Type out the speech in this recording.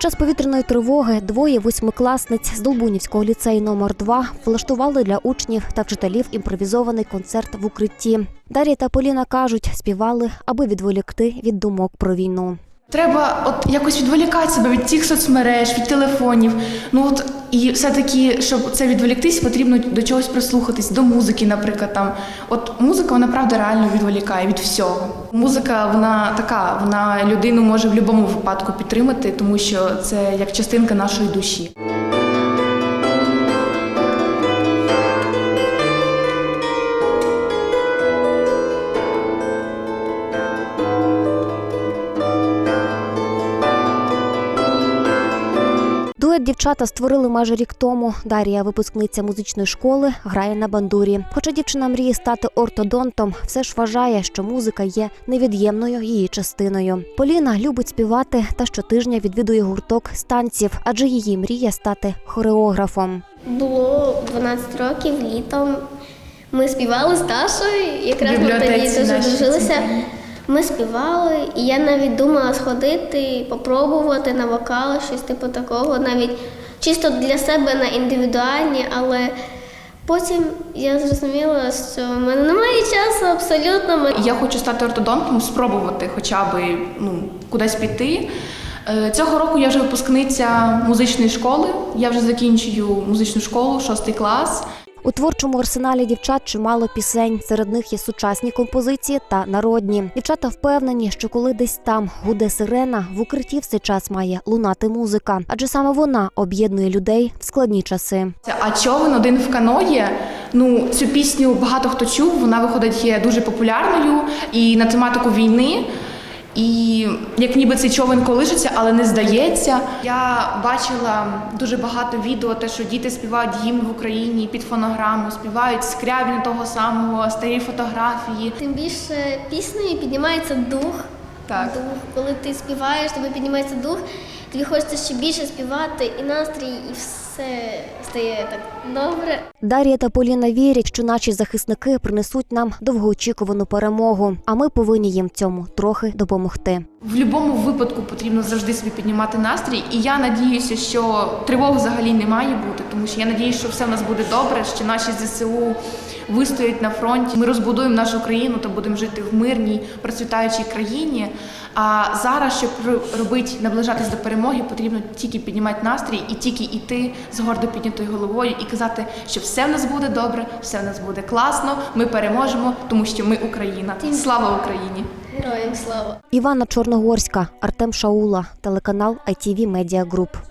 час повітряної тривоги двоє восьмикласниць з Долбунівського ліцею номер 2 влаштували для учнів та вчителів імпровізований концерт в укритті. Дар'я та Поліна кажуть, співали, аби відволікти від думок про війну. Треба от якось відволікати себе від тих соцмереж, від телефонів. Ну от і все-таки, щоб це відволіктись, потрібно до чогось прислухатись, до музики, наприклад. Там от музика, вона правда реально відволікає від всього. Музика, вона така, вона людину може в будь-якому випадку підтримати, тому що це як частинка нашої душі. Дует дівчата створили майже рік тому. Дар'я, випускниця музичної школи, грає на бандурі. Хоча дівчина мріє стати ортодонтом, все ж вважає, що музика є невід'ємною її частиною. Поліна любить співати та щотижня відвідує гурток з танців, адже її мріє стати хореографом. Було 12 років літом. Ми співали з Дашою, якраз ми тоді дуже дружилися. Ми співали, і я навіть думала сходити, попробувати на вокал, щось типу такого, навіть чисто для себе на індивідуальні, але потім я зрозуміла, що в мене немає часу абсолютно. Я хочу стати ортодонтом, спробувати хоча б ну, кудись піти. Е, Цього року я вже випускниця музичної школи. Я вже закінчую музичну школу, шостий клас. У творчому арсеналі дівчат чимало пісень. Серед них є сучасні композиції та народні. Дівчата впевнені, що коли десь там гуде сирена, в укритті все час має лунати музика, адже саме вона об'єднує людей в складні часи. А човен один в каної. Ну, цю пісню багато хто чув. Вона виходить є дуже популярною і на тематику війни. І як ніби цей човен колишиться, але не здається. Я бачила дуже багато відео, те, що діти співають гімн в Україні під фонограму, співають скрябін того самого, старі фотографії. Тим більше піснею піднімається дух. Так. Дух. Коли ти співаєш, тобі піднімається дух, тобі хочеться ще більше співати, і настрій, і все стає так добре. Дар'я та Поліна вірять, що наші захисники принесуть нам довгоочікувану перемогу, а ми повинні їм цьому трохи допомогти. В будь-якому випадку потрібно завжди собі піднімати настрій. І я надіюся, що тривог взагалі не має бути, тому що я надіюся, що все в нас буде добре, що наші ЗСУ вистоять на фронті. Ми розбудуємо нашу країну та будемо жити в мирній, процвітаючій країні. А зараз, щоб ро- робити, наближатись до перемоги, потрібно тільки піднімати настрій і тільки йти з гордо піднятою головою і казати, що все в нас буде добре, все в нас буде класно. Ми переможемо, тому що ми Україна. Слава Україні! Героям слава! Івана Чорногорська, Артем Шаула, телеканал ITV Media Group.